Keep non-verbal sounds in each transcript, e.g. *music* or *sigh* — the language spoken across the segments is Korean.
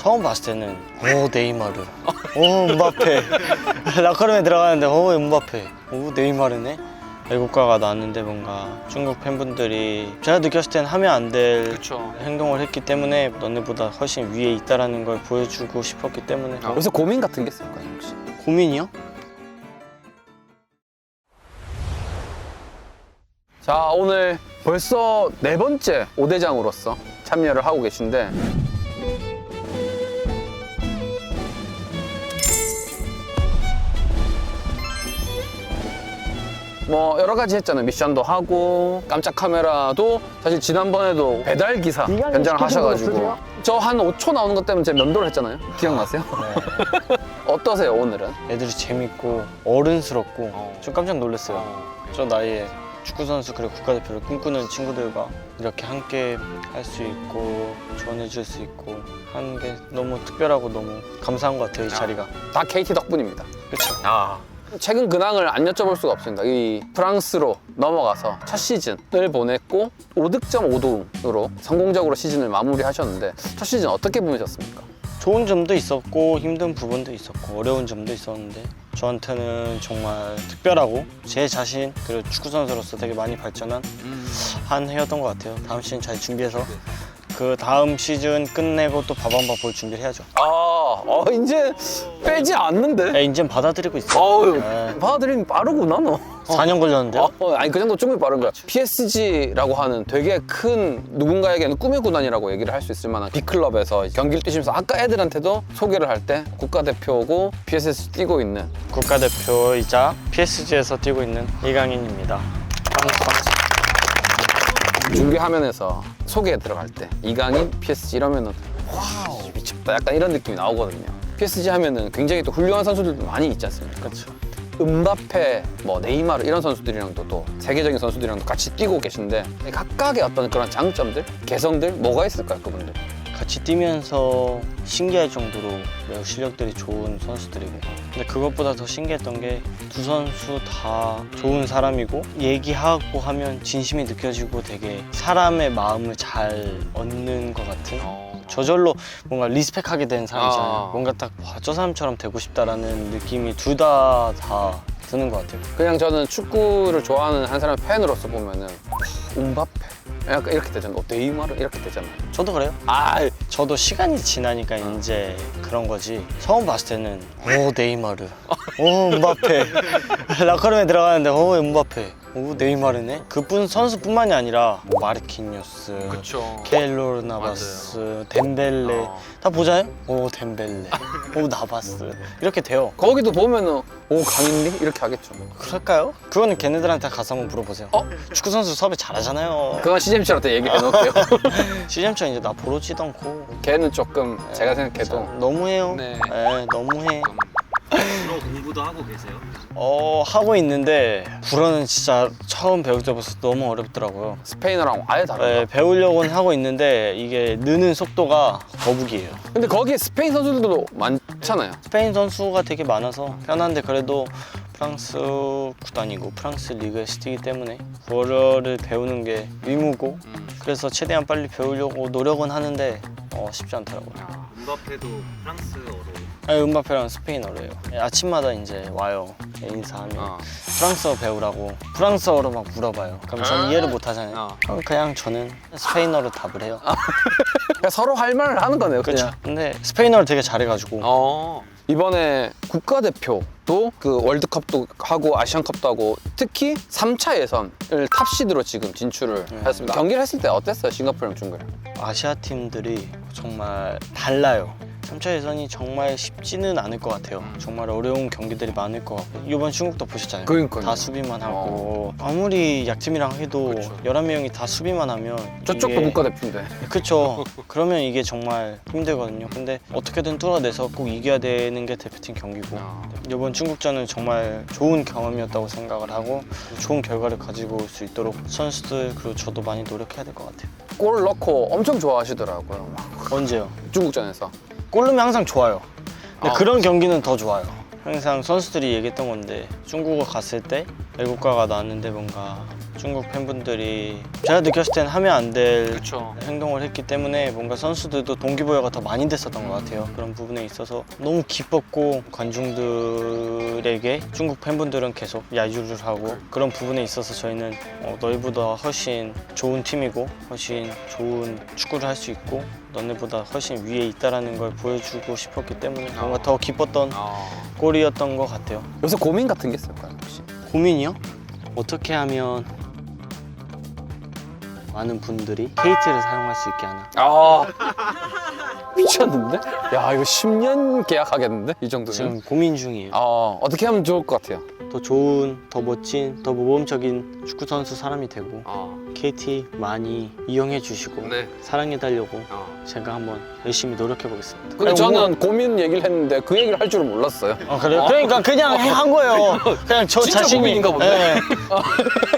처음 봤을 때는 오 네이마르 오 음바페 *laughs* 라커룸에 들어가는데 오 음바페 오 네이마르네 애국가가 나왔는데 뭔가 중국 팬분들이 제가 느꼈을 땐 하면 안 될 그렇죠. 행동을 했기 때문에 너네보다 훨씬 위에 있다라는 걸 보여주고 싶었기 때문에 아. 여기서 고민 같은 게 있을까요 혹시? 고민이요? 자 오늘 벌써 네 번째 오대장으로서 참여를 하고 계신데 뭐 여러 가지 했잖아요. 미션도 하고 깜짝 카메라도 사실 지난번에도 배달 기사 현장을 하셔가지고 저한 5초 나오는 것 때문에 제가 면도를 했잖아요. 기억나세요? *laughs* 어떠세요 오늘은? 애들이 재밌고 어른스럽고 어. 좀 깜짝 놀랐어요. 저 나이에 축구 선수 그리고 국가대표를 꿈꾸는 친구들과 이렇게 함께 할 수 있고 조언해 줄 수 있고 하는 게 너무 특별하고 너무 감사한 것 같아요 이 자리가. 다 KT 덕분입니다. 그렇죠 아, 최근 근황을 안 여쭤볼 수가 없습니다. 이 프랑스로 넘어가서 첫 시즌을 보냈고 5득점 5도움으로 성공적으로 시즌을 마무리하셨는데 첫 시즌 어떻게 보내셨습니까? 좋은 점도 있었고 힘든 부분도 있었고 어려운 점도 있었는데 저한테는 정말 특별하고 제 자신 그리고 축구 선수로서 되게 많이 발전한 한 해였던 것 같아요 다음 시즌 잘 준비해서 그 다음 시즌 끝내고 또 밥 한 번 볼 준비를 해야죠 아, 어, 이제 빼지 않는데? 야, 이젠 받아들이고 있어 어우, 네. 받아들이면 빠르구나, 너. 4년 걸렸는데요? 어, 아니 그 정도 충분히 빠른 거야. PSG라고 하는 되게 큰 누군가에게는 꿈의 구단이라고 얘기를 할 수 있을 만한 빅클럽에서 경기를 뛰시면서 아까 애들한테도 소개를 할 때 국가대표고 PSG 뛰고 있는 국가대표이자 PSG에서 뛰고 있는 이강인입니다. 준비 화면에서 소개에 들어갈 때 이강인 PSG 이러면은 와우 약간 이런 느낌이 나오거든요. PSG 하면은 굉장히 또 훌륭한 선수들도 많이 있지 않습니까? 그렇죠. 음바페, 뭐 네이마르 이런 선수들이랑도 또 세계적인 선수들이랑도 같이 뛰고 계신데 각각의 어떤 그런 장점들, 개성들 뭐가 있을까요, 그분들? 같이 뛰면서 신기할 정도로 매우 실력들이 좋은 선수들이고 근데 그것보다 더 신기했던 게 두 선수 다 좋은 사람이고 얘기하고 하면 진심이 느껴지고 되게 사람의 마음을 잘 얻는 것 같은 저절로 뭔가 리스펙하게 된 사람이잖아요. 아. 뭔가 딱저 사람처럼 되고 싶다라는 느낌이 둘 다 다 드는 것 같아요. 그냥 저는 축구를 좋아하는 한 사람 팬으로서 보면은 음바페. 약간 이렇게 되잖아요. 어, 네이마르 이렇게 되잖아요. 저도 그래요. 아, 저도 시간이 지나니까 이제 그런 거지. 처음 봤을 때는 오 네이마르. 오 음바페. *laughs* 라커룸에 들어가는데 오 음바페 오 네이마르네 그뿐 선수뿐만이 아니라 뭐 마르키뉴스 그렇죠. 케일로르 나바스 덴벨레 어. 다 보자요 오 덴벨레 오 나바스 이렇게 돼요 거기도 보면은 오 강인리 이렇게 하겠죠. 그럴까요? 그거는 걔네들한테 가서 한번 물어보세요 어? 축구 선수 섭외 잘하잖아요 그건 CJMC한테 얘기 해 놓을게요. *laughs* 시즌초 이제 나 보러지도 않고 걔는 조금 제가 생각해도 너무해요 네. 네, 너무해 불어 공부도 하고 계세요? 어 하고 있는데 불어는 진짜 처음 배울 때부터 너무 어렵더라고요. 스페인어랑 아예 다르다. 네, 배우려고는 하고 있는데 이게 느는 속도가 거북이에요. 근데 거기에 스페인 선수들도 많잖아요. 스페인 선수가 되게 많아서 편한데 그래도 프랑스 구단이고 프랑스 리그에서 뛰기 때문에 불어를 배우는 게 의무고 음. 그래서 최대한 빨리 배우려고 노력은 하는데 어, 쉽지 않더라고요. 음바페도 프랑스어로 아니, 음바페랑 스페인어로요. 아침마다 이제 와요 인사하면 어. 프랑스어 배우라고 프랑스어로 막 물어봐요. 그럼 저는 이해를 못 하잖아요. 어. 그럼 그냥 저는 스페인어로 답을 해요. 그러니까 서로 할 말을 하는 거네요. 그렇죠. 그냥. 근데 스페인어를 되게 잘해가지고 어. 이번에 국가대표도 그 월드컵도 하고 아시안컵도 하고 특히 3차 예선을 탑시드로 지금 진출을 네. 했습니다. 경기를 했을 때 어땠어요? 싱가포르랑 중국이랑? 아시아 팀들이 정말 달라요. 3차 예선이 정말 쉽지는 않을 것 같아요. 정말 어려운 경기들이 많을 것 같고 이번 중국도 보셨잖아요. 그러니까요. 다 수비만 하고 아무리 약팀이랑 해도 그렇죠. 11명이 다 수비만 하면 저쪽도 이게- 국가대표인데. 그쵸. *laughs* 그러면 이게 정말 힘들거든요. 근데 어떻게든 뚫어내서 꼭 이겨야 되는 게 대표팀 경기고 아. 이번 중국전은 정말 좋은 경험이었다고 생각을 하고 좋은 결과를 가지고 올 수 있도록 선수들 그리고 저도 많이 노력해야 될 것 같아요. 골 넣고 엄청 좋아하시더라고요. 막 언제요? 중국전에서. 골 넣으면 항상 좋아요. 근데 아. 그런 경기는 더 좋아요. 항상 선수들이 얘기했던 건데 중국어 갔을 때 애국가가 나왔는데 뭔가 중국 팬분들이 제가 느꼈을 땐 하면 안 될 그렇죠. 행동을 했기 때문에 뭔가 선수들도 동기부여가 더 많이 됐었던 것 같아요. 그런 부분에 있어서 너무 기뻤고 관중들에게 중국 팬분들은 계속 야유를 하고 그런 부분에 있어서 저희는 어, 너희보다 훨씬 좋은 팀이고 훨씬 좋은 축구를 할 수 있고 너네보다 훨씬 위에 있다라는 걸 보여주고 싶었기 때문에 뭔가 더 기뻤던 골이었던 것 같아요. 요새 고민 같은 게 있을까요 혹시? 고민이요? 어떻게 하면 많은 분들이 KT를 사용할 수 있게 하나? 아 *laughs* 미쳤는데? 야 이거 10년 계약하겠는데 이 정도면? 지금 고민 중이에요. 아 어떻게 하면 좋을 것 같아요? 더 좋은, 더 멋진, 더 모범적인 축구 선수 사람이 되고 아 KT 많이 이용해 주시고 네. 사랑해 달려고 아. 제가 한번 열심히 노력해 보겠습니다. 근데 저는 고민 얘기를 했는데 그 얘기를 할 줄은 몰랐어요. 아 그래요? 그러니까 그냥 한 거예요. *laughs* 그냥 저 진짜 자신이 고민인가 보네. 네. *laughs*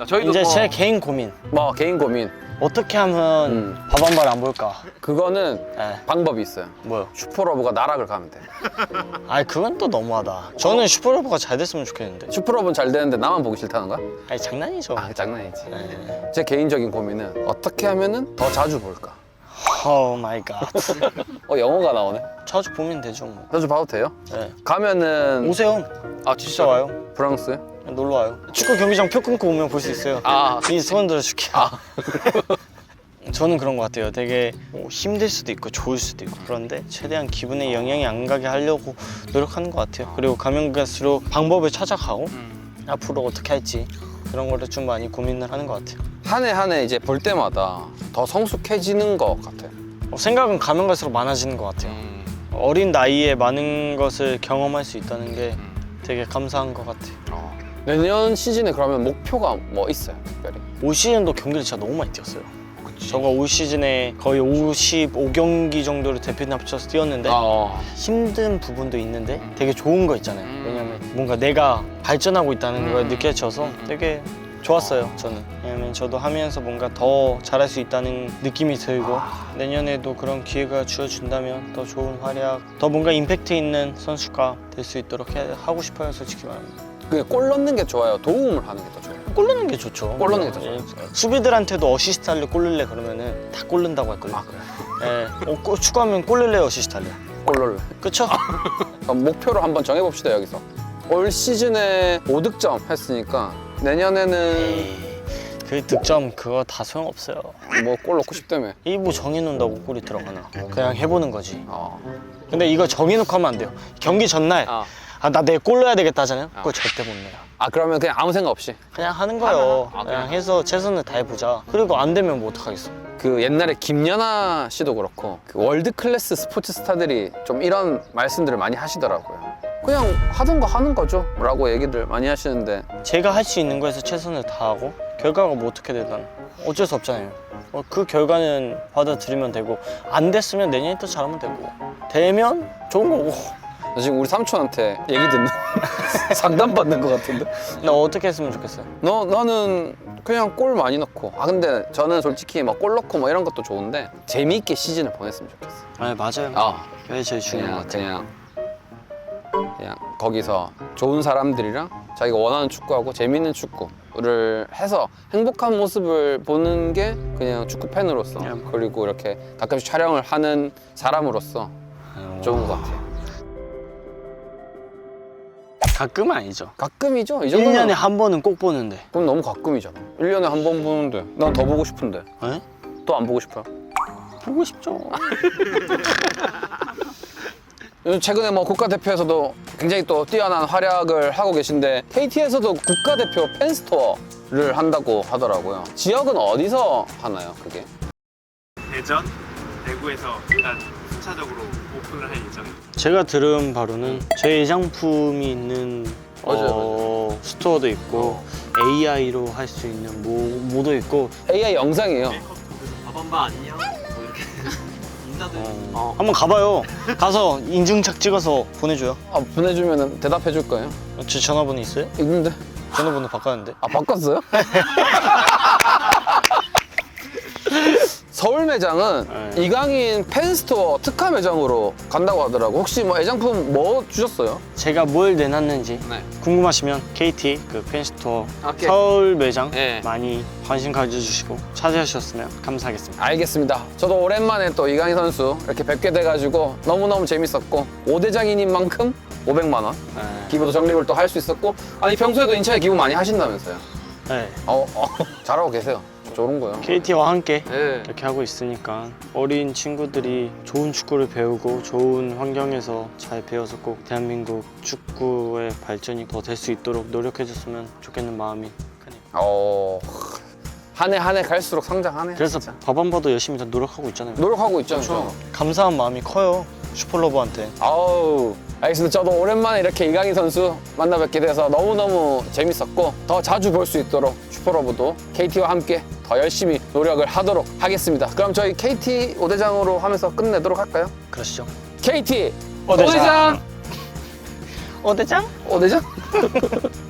아 저희도 이제 뭐- 제 개인 고민 뭐 개인 고민 어떻게 하면 음. 밥 한 발 안 볼까? 그거는 네. 방법이 있어요. 뭐요? 슈퍼러브가 나락을 가면 돼. *laughs* 아니 그건 또 너무하다. 저는 슈퍼러브가 잘 됐으면 좋겠는데. 슈퍼러브는 잘 되는데 나만 보기 싫다는 거야? 아니 장난이죠. 아 장난이지. 네. 제 개인적인 고민은 어떻게 하면은 더 자주 볼까? 오 마이 갓. 어 영어가 나오네. 자주 보면 되죠 뭐. 자주 봐도 돼요? 네. 가면은 오세요. 아 진짜 와요. 프랑스? 놀러 와요. 축구 경기장 표 끊고 오면 볼 수 있어요. 아. 이 소원 들어 줄게요. 아. *laughs* 저는 그런 것 같아요. 되게 뭐 힘들 수도 있고 좋을 수도 있고 그런데 최대한 기분에 영향이 안 가게 하려고 노력하는 것 같아요. 그리고 가면 갈수록 방법을 찾아가고 앞으로 어떻게 할지 그런 거를 좀 많이 고민을 하는 것 같아요. 한 해 한 해 이제 볼 때마다 더 성숙해지는 것 같아요. 어, 생각은 가면 갈수록 많아지는 것 같아요. 어린 나이에 많은 것을 경험할 수 있다는 게 되게 감사한 것 같아요. 내년 시즌에 그러면 목표가 뭐 있어요? 특별히? 올 시즌도 경기를 진짜 너무 많이 뛰었어요. 저가 올 시즌에 거의 55경기 정도를 대표팀 합쳐서 뛰었는데 아, 힘든 부분도 있는데 되게 좋은 거 있잖아요. 왜냐면 뭔가 내가 발전하고 있다는 걸 느껴져서 되게 좋았어요. 저는 왜냐면 저도 하면서 뭔가 더 잘할 수 있다는 느낌이 들고 내년에도 그런 기회가 주어진다면 더 좋은 활약, 더 뭔가 임팩트 있는 선수가 될 수 있도록 해- 하고 싶어요. 솔직히 말하면. 그게 골 넣는 게 좋아요. 도움을 하는 게 더 좋아요. 골 넣는 게 좋죠. 골 넣는 게더 예. 수비들한테도 어시스트 할래, 골 넣을래 그러면은 다 골 넣는다고 할 거예요. 아 그래? 예. 어, 골- 축구하면 골 넣을래, 어시스트 할래. 골 넣을래. 그쵸? *laughs* 그럼 목표를 한번 정해봅시다 여기서. 올 시즌에 5득점 했으니까 내년에는 그 득점 그거 다 소용없어요. 뭐 골 넣고 싶다며. 이 뭐 정해놓는다고 골이 들어가나. 그냥 해보는 거지. 어. 근데 이거 정해놓고 하면 안 돼요. 경기 전날 아. 아 나 내일 골 넣어야 되겠다 하잖아요. 그거 절대 못 넣어요. 아 그러면 그냥 아무 생각 없이 그냥 하는 거예요. 아, 그냥 해서 최선을 다해보자. 그리고 안 되면 뭐 어떡하겠어. 그 옛날에 김연아 씨도 그렇고 그 월드 클래스 스포츠 스타들이 좀 이런 말씀들을 많이 하시더라고요. 그냥 하던 거 하는 거죠. 라고 얘기를 많이 하시는데 제가 할 수 있는 거에서 최선을 다하고 결과가 뭐 어떻게 되든 어쩔 수 없잖아요. 어, 그 결과는 받아들이면 되고 안 됐으면 내년에 또 잘하면 되고 되면 좋은 거고 나 지금 우리 삼촌한테 얘기 듣는 *laughs* 상담 받는 것 같은데 나 어떻게 했으면 좋겠어요. 너 너는 그냥 골 많이 넣고 아 근데 저는 솔직히 막 골 넣고 뭐 이런 것도 좋은데 재미있게 시즌을 보냈으면 좋겠어. 아 맞아요. 아 그게 제일 중요한 것 그냥 같아요. 그냥 그냥 거기서 좋은 사람들이랑 자기가 원하는 축구하고 재미있는 축구를 해서 행복한 모습을 보는 게 그냥 축구 팬으로서 네. 그리고 이렇게 가끔씩 촬영을 하는 사람으로서 좋은 것 같아요. 가끔은 아니죠. 가끔이죠. 이 정도면 1년에 한 번은 꼭 보는데. 그럼 너무 가끔이잖아. 1년에 한 번 보는데 난 더 보고 싶은데 에? 또 안 보고 싶어요. 보고 싶죠. *laughs* 요즘 최근에 뭐 국가대표에서도 굉장히 또 뛰어난 활약을 하고 계신데 KT에서도 국가대표 팬스토어를 한다고 하더라고요. 지역은 어디서 하나요, 그게? 대전, 대구에서 일단 순차적으로 오픈을 할 예정입니다. 제가 들은 바로는 제 애장품이 있는 맞아요, 어, 스토어도 있고 AI로 할 수 있는 뭐, 뭐도 있고 AI 영상이에요. 바밤바 안녕 뭐 이렇게 *laughs* 인사들 어, 한번 가봐요. 가서 인증착 찍어서 보내줘요. 아, 보내주면 대답해 줄 거예요. 제 전화번호 있어요? 있는데. 전화번호 바꿨는데. 아, 바꿨어요? *laughs* 서울 매장은 네. 이강인 팬스토어 특화 매장으로 간다고 하더라고. 혹시 뭐 애장품 뭐 주셨어요? 제가 뭘 내놨는지 네. 궁금하시면 KT 그 펜스토어 오케이. 서울 매장 네. 많이 관심 가져주시고 찾아주셨으면 감사하겠습니다. 알겠습니다. 저도 오랜만에 또 이강인 선수 이렇게 뵙게 돼가지고 너무너무 재밌었고 오대장인인 만큼 500만 원 네. 기부도 적립을 또 할 수 있었고 아니 평소에도 인차에 기부 많이 하신다면서요? 네. 어, 어 *laughs* 잘하고 계세요. 좋은 거요. KT와 함께 네. 이렇게 하고 있으니까 어린 친구들이 좋은 축구를 배우고 좋은 환경에서 잘 배워서 꼭 대한민국 축구의 발전이 더 될 수 있도록 노력해줬으면 좋겠는 마음이 크네요. 어, 한 해 한 해 갈수록 성장하네. 그래서 진짜. 법안보도 열심히 더 노력하고 있잖아요. 노력하고 있잖아요. 그렇죠. 감사한 마음이 커요. 슈퍼러브한테. 아우 알겠습니다. 저도 오랜만에 이렇게 이강인 선수 만나 뵙게 돼서 너무너무 재밌었고 더 자주 볼 수 있도록 슈퍼러브도 KT와 함께 더 열심히 노력을 하도록 하겠습니다. 그럼 저희 KT 오대장으로 하면서 끝내도록 할까요? 그러시죠. KT 오대장. 오대장 오대장? 오대장? *laughs*